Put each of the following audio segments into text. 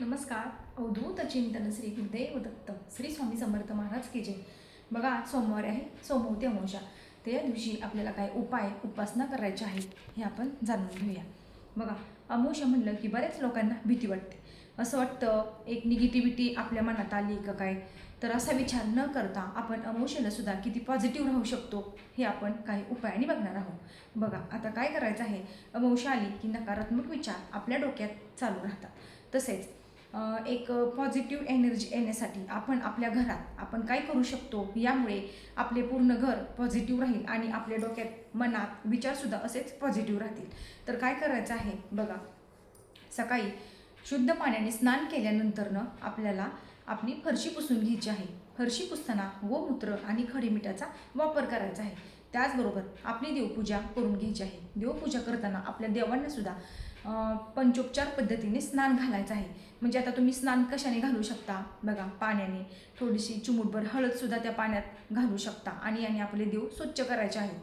नमस्कार. अवधूत चिंतन श्री गुरुदेव दत्त. श्री स्वामी समर्थ महाराज की जय. बघा आज सोमवार आहे सोमवती अमोशा त्या दिवशी आपल्याला काय उपाय उपासना करायच्या आहेत हे आपण जाणून घेऊया. बघा अमोशा म्हणलं की बऱ्याच लोकांना भीती वाटते. असं वाटतं एक निगेटिव्हिटी आपल्या मनात आली का काय? तर असा विचार न करता आपण अमावस्याला सुद्धा किती पॉझिटिव्ह राहू शकतो हे आपण काही उपायाने बघणार आहोत. बघा आता काय करायचं आहे? अमोशा आली की नकारात्मक विचार आपल्या डोक्यात चालू राहतात. तसेच एक पॉझिटिव्ह एनर्जी येण्यासाठी आपण आपल्या घरात आपण काय करू शकतो यामुळे आपले पूर्ण घर पॉझिटिव्ह राहील आणि आपल्या डोक्यात मनात विचारसुद्धा असेच पॉझिटिव्ह राहतील. तर काय करायचं आहे बघा सकाळी शुद्ध पाण्याने स्नान केल्यानंतरनं आपल्याला आपली फरशी पुसून घ्यायची आहे. फरशी पुसताना गोमूत्र आणि खडे मिठाचा वापर करायचा आहे. त्याचबरोबर आपली देवपूजा करून घ्यायची आहे. देवपूजा करताना आपल्या देवांनासुद्धा पंचोपचार पद्धतीने स्नान घालायचं आहे. म्हणजे आता तुम्ही स्नान कशाने घालू शकता? बघा पाण्याने. थोडीशी चिमूटभर हळदसुद्धा त्या पाण्यात घालू शकता आणि आणि आपले देव स्वच्छ करायचे आहेत.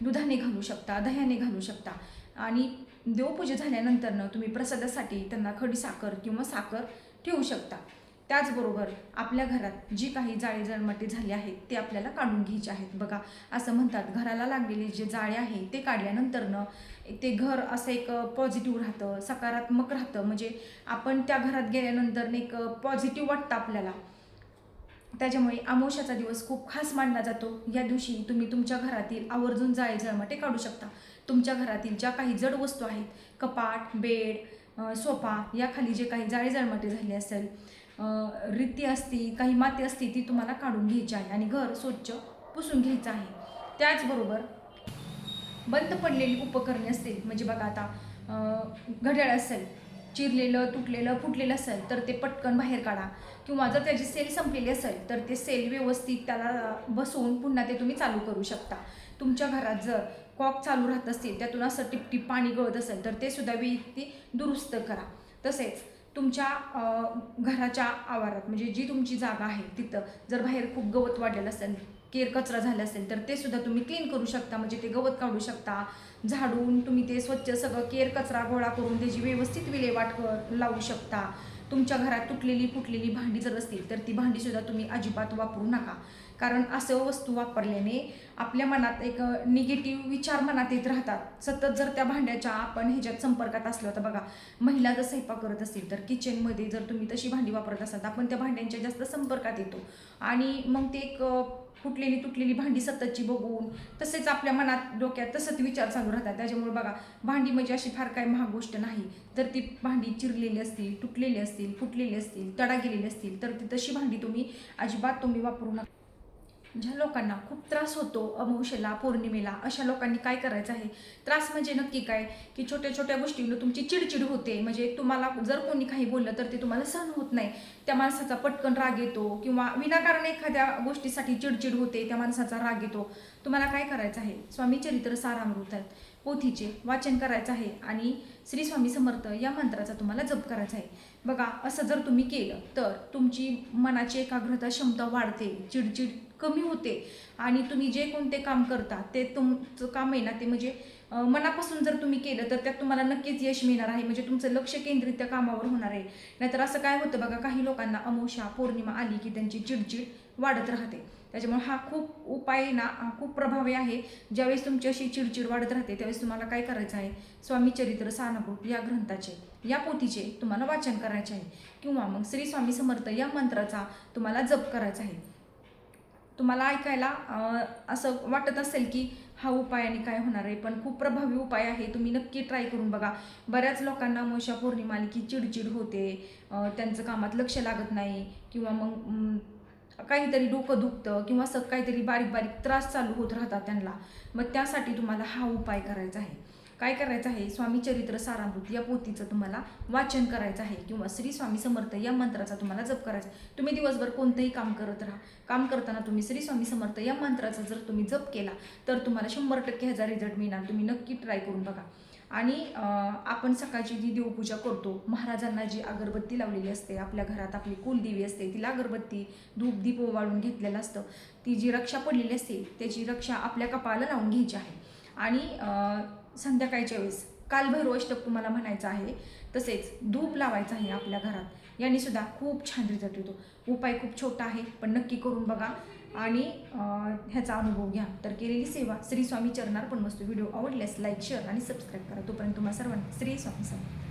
दुधाने घालू शकता दह्याने घालू शकता. आणि देवपूजा झाल्यानंतरनं तुम्ही प्रसादासाठी त्यांना खडी साखर किंवा साखर ठेवू शकता. त्याचबरोबर आपल्या घरात जी काही जाळी जळमटी झाले आहेत ते आपल्याला काढून घ्यायचे आहेत. बघा असं म्हणतात घराला लागलेले जे जाळे आहे ते काढल्यानंतरनं ते घर असं एक पॉझिटिव्ह राहतं सकारात्मक राहतं. म्हणजे आपण त्या घरात गेल्यानंतर एक पॉझिटिव्ह वाटतं आपल्याला. त्याच्यामुळे अमावश्याचा दिवस खूप खास मानला जातो. या दिवशी तुम्ही तुमच्या घरातील आवर्जून जाळे जळमटे काढू शकता. तुमच्या घरातील ज्या काही जड वस्तू आहेत कपाट बेड सोफा याखाली जे काही जाळे जळमटे झाले असेल रीती रित्ती असती काही माती असती ती तुम्हाला काढून घ्यायची आहे आणि घर स्वच्छ पुसून घ्यायचं आहे. त्याचबरोबर बंद पडलेली उपकरणे असतील म्हणजे बघा आता घड्याळ असेल चिरलेलं तुटलेलं फुटलेलं असेल तर ते पटकन बाहेर काढा. किंवा जर त्याची सेल संपलेली असेल तर ते सेल व्यवस्थित त्याला बसवून पुन्हा ते तुम्ही चालू करू शकता. तुमच्या घरात जर कॉक चालू राहत असतील त्यातून असं टिपटिप पाणी गळत असेल तर ते सुद्धा व्यक्ती दुरुस्त करा. तसेच तुमच्या घराच्या आवारात म्हणजे जी तुमची जागा आहे तिथं जर बाहेर खूप गवत वाढलेलं असेल केर कचरा झाला असेल तर ते सुद्धा तुम्ही क्लीन करू शकता म्हणजे ते गवत काढू शकता. झाडून तुम्ही ते स्वच्छ सगळं केर कचरा गोळा करून त्याची व्यवस्थित विल्हेवाट लावू शकता. तुमच्या घरात तुटलेली फुटलेली भांडी जर असतील तर ती भांडीसुद्धा तुम्ही अजिबात वापरू नका. कारण असं वस्तू वापरल्याने आपल्या मनात एक निगेटिव्ह विचार मनात येत राहतात. सतत जर त्या भांड्याच्या आपण ह्याच्यात संपर्कात असलो तर बघा महिला जर स्वयंपाक करत असतील तर किचनमध्ये जर तुम्ही तशी भांडी वापरत असाल तर आपण त्या भांड्यांच्या जास्त संपर्कात येतो. आणि मग ते एक फुटलेली तुटलेली भांडी सततची बघून तसेच आपल्या मनात डोक्यात तसंच विचार चालू राहतात. त्याच्यामुळे बघा भांडी म्हणजे अशी फार काही महाग गोष्ट नाही. तर ती भांडी चिरलेली असतील तुटलेली असतील फुटलेली असतील तडा गेलेली असतील तर ती तशी भांडी तुम्ही अजिबात तुम्ही वापरू नका. ज्या लोकांना खूप त्रास होतो अमावशेला पौर्णिमेला अशा लोकांनी काय करायचं आहे? त्रास म्हणजे नक्की काय? की छोट्या छोट्या गोष्टींना तुमची चिडचिड होते. म्हणजे तुम्हाला जर कोणी काही बोललं तर ते तुम्हाला सहन होत नाही. त्या माणसाचा पटकन राग येतो किंवा विनाकारण एखाद्या गोष्टीसाठी चिडचिड होते त्या माणसाचा राग येतो. तुम्हाला काय करायचं आहे? स्वामी चरित्र सारामृत आहेत. पोथीचे वाचन करायचं आहे आणि श्री स्वामी समर्थ या मंत्राचा तुम्हाला जप करायचा आहे. बघा असं जर तुम्ही केलं तर तुमची मनाची एकाग्रता क्षमता वाढते चिडचिड कमी होते आणि तुम्ही जे कोणते काम करता ते तुमचं काम आहे ना ते म्हणजे मनापासून जर तुम्ही केलं तर त्यात तुम्हाला नक्कीच यश मिळणार आहे. म्हणजे तुमचं लक्ष केंद्रित त्या कामावर होणार आहे. नाहीतर असं काय होतं बघा काही लोकांना अमोशा पौर्णिमा आली की त्यांची चिडचिड वाढत राहते. त्याच्यामुळे हा खूप उपाय ना खूप प्रभावी आहे. ज्यावेळेस तुमची अशी चिडचिड वाढत राहते त्यावेळेस तुम्हाला काय करायचं आहे? स्वामी चरित्र सानभूत या ग्रंथाचे या पोथीचे तुम्हाला वाचन करायचे आहे. किंवा मग श्री स्वामी समर्थ या मंत्राचा तुम्हाला जप करायचा आहे. तुम्हाला ऐकायला असं वाटत असेल की हा उपाय आणि काय होणार आहे पण खूप प्रभावी उपाय आहे. तुम्ही नक्की ट्राय करून बघा. बऱ्याच लोकांना मोशा पौर्णिमाने की चिडचिड होते त्यांचं कामात लक्ष लागत नाही. किंवा मग काहीतरी डोकं दुखतं किंवा असं काहीतरी बारीक बारीक त्रास चालू होत राहतात त्यांना. मग त्यासाठी तुम्हाला हा उपाय करायचा आहे. काय करायचं आहे? स्वामी चरित्र सारामृत या पोथीचं तुम्हाला वाचन करायचं आहे किंवा श्री स्वामी समर्थ या मंत्राचा तुम्हाला जप करायचा आहे. तुम्ही दिवसभर कोणतंही काम करत राहा. काम करताना तुम्ही श्री स्वामी समर्थ या मंत्राचा जर तुम्ही जप केला तर तुम्हाला शंभर टक्के ह्याचा रिझल्ट मिळणार. तुम्ही नक्की ट्राय करून बघा. आणि आपण सकाळची जी देवपूजा करतो महाराजांना जी अगरबत्ती लावलेली असते आपल्या घरात आपली कुलदेवी असते तिला अगरबत्ती धूप दीप वाळून घेतलेलं असतं. ती जी रक्षा पडलेली असते त्याची रक्षा आपल्या कपाळाला लावून घ्यायची आहे. आणि संध्याकाळच्या वेळेस कालभैरव अष्टक तुम्हाला म्हणायचं आहे तसेच धूप लावायचं आहे आपल्या घरात. याने सुद्धा खूप छान रिझल्ट येतो. उपाय खूप छोटा आहे पण नक्की करून बघा. आणि ह्याचा अनुभव घ्या. तर केलेली सेवा श्री स्वामी चरणार पण वस्तू व्हिडिओ आवडल्यास लाईक शेअर आणि सबस्क्राईब करा. तोपर्यंत तुम्हाला सर्वांना श्री स्वामी समर्थ